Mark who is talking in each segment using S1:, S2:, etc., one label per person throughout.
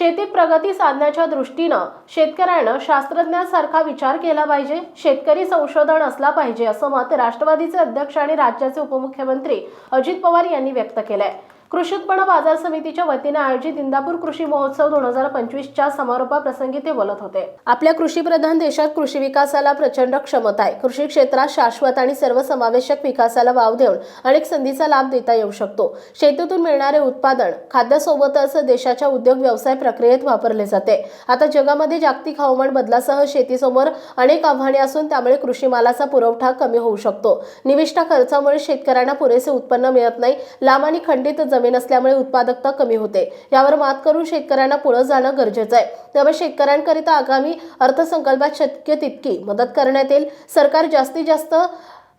S1: शेतीत प्रगती साधण्याच्या दृष्टीनं शेतकऱ्यानं शास्त्रज्ञांसारखा विचार केला पाहिजे शेतकरी संशोधन असला पाहिजे असं मत राष्ट्रवादीचे अध्यक्ष आणि राज्याचे उपमुख्यमंत्री अजित पवार यांनी व्यक्त केलंय. कृषी उत्पन्न बाजार समितीच्या वतीने आयोजित इंदापूर कृषी महोत्सव दोन हजार पंचवीसच्या समारोपाप्रसंगी ते बोलत होते. आपल्या कृषीप्रधान देशात कृषी विकासाला प्रचंड क्षमता आहे. कृषी क्षेत्रात शाश्वत आणि सर्वसमावेशक विकासाला वाव देऊन अनेक संधीचा लाभ देता येऊ शकतो. शेतीतून मिळणारे उत्पादन खाद्यासोबतच देशाच्या उद्योग व्यवसाय प्रक्रियेत वापरले जाते. आता जगामध्ये जागतिक हवामान बदलासह शेतीसमोर अनेक आव्हाने असून त्यामुळे कृषी मालाचा पुरवठा कमी होऊ शकतो. निविष्ठा खर्चामुळे शेतकऱ्यांना पुरेसे उत्पन्न मिळत नाही. लांब आणि खंडित जमीन असल्यामुळे उत्पादकता कमी होते. यावर मात करून शेतकऱ्यांना पुढे जाणं गरजेचं आहे. त्यामुळे शेतकऱ्यांकरिता आगामी अर्थसंकल्पात शक्य तितकी मदत करण्यात येईल. सरकार जास्तीत जास्त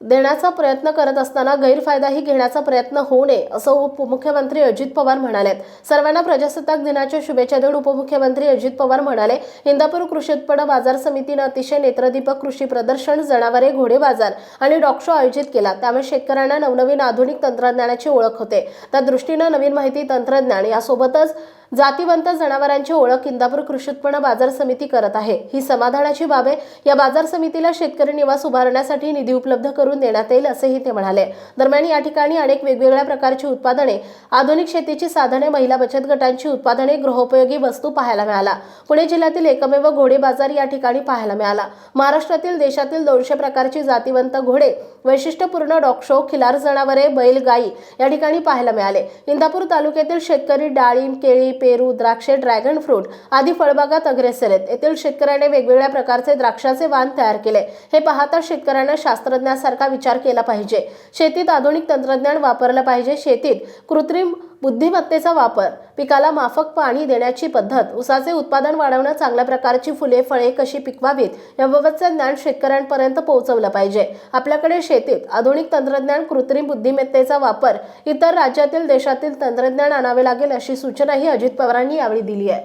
S1: देण्याचा प्रयत्न करत असताना गैरफायदाही घेण्याचा प्रयत्न होऊ नये असं उपमुख्यमंत्री अजित पवार म्हणाले सर्वांना प्रजासत्ताक दिनाच्या शुभेच्छा देऊन उपमुख्यमंत्री अजित पवार म्हणाले इंदापूर कृषी उत्पन्न बाजार समितीनं अतिशय नेत्रदीपक कृषी प्रदर्शन जनावरे घोडे बाजार आणि डॉग शो आयोजित केला. त्यामुळे शेतकऱ्यांना नवनवीन आधुनिक तंत्रज्ञानाची ओळख होते. त्या दृष्टीनं नवीन माहिती तंत्रज्ञान यासोबतच जातीवंत जनावरांची ओळख इंदापूर कृषी उत्पन्न बाजार समिती करत आहे. ही समाधानाची बाब आहे. या बाजार समितीला शेतकरी निवास उभारण्यासाठी निधी उपलब्ध करून देण्यात येईल असेही ते म्हणाले. दरम्यान या ठिकाणी अनेक वेगवेगळ्या प्रकारची उत्पादने आधुनिक शेतीची साधने महिला बचत गटांची उत्पादने गृहोपयोगी वस्तू पाहायला मिळाला. पुणे जिल्ह्यातील एकमेव घोडे बाजार या ठिकाणी पाहायला मिळाला. महाराष्ट्रातील देशातील दोनशे प्रकारची जातीवंत घोडे वैशिष्ट्यपूर्ण डॉग शो खिलार जनावरे बैल गाई या ठिकाणी पाहायला मिळाले. इंदापूर तालुक्यातील शेतकरी डाळिंब केळी पेरू द्राक्षे ड्रॅगन फ्रूट आदी फळबागात अग्रेसर आहेत. येथील शेतकऱ्याने वेगवेगळ्या प्रकारचे द्राक्षाचे वाण तयार केले. हे पाहता शेतकऱ्यांना शास्त्रज्ञासाठी करण्यासारखा विचार केला पाहिजे. शेतीत आधुनिक तंत्रज्ञान वापरलं पाहिजे. शेतीत कृत्रिम बुद्धिमत्तेचा वापर पिकाला माफक पाणी देण्याची पद्धत उसाचे उत्पादन वाढवणं चांगल्या प्रकारची फुले फळे कशी पिकवावीत याबाबतचं ज्ञान शेतकऱ्यांपर्यंत पोहोचवलं पाहिजे. आपल्याकडे शेतीत आधुनिक तंत्रज्ञान कृत्रिम बुद्धिमत्तेचा वापर इतर राज्यातील देशातील तंत्रज्ञान आणावे लागेल अशी सूचनाही अजित पवारांनी यावेळी दिली आहे.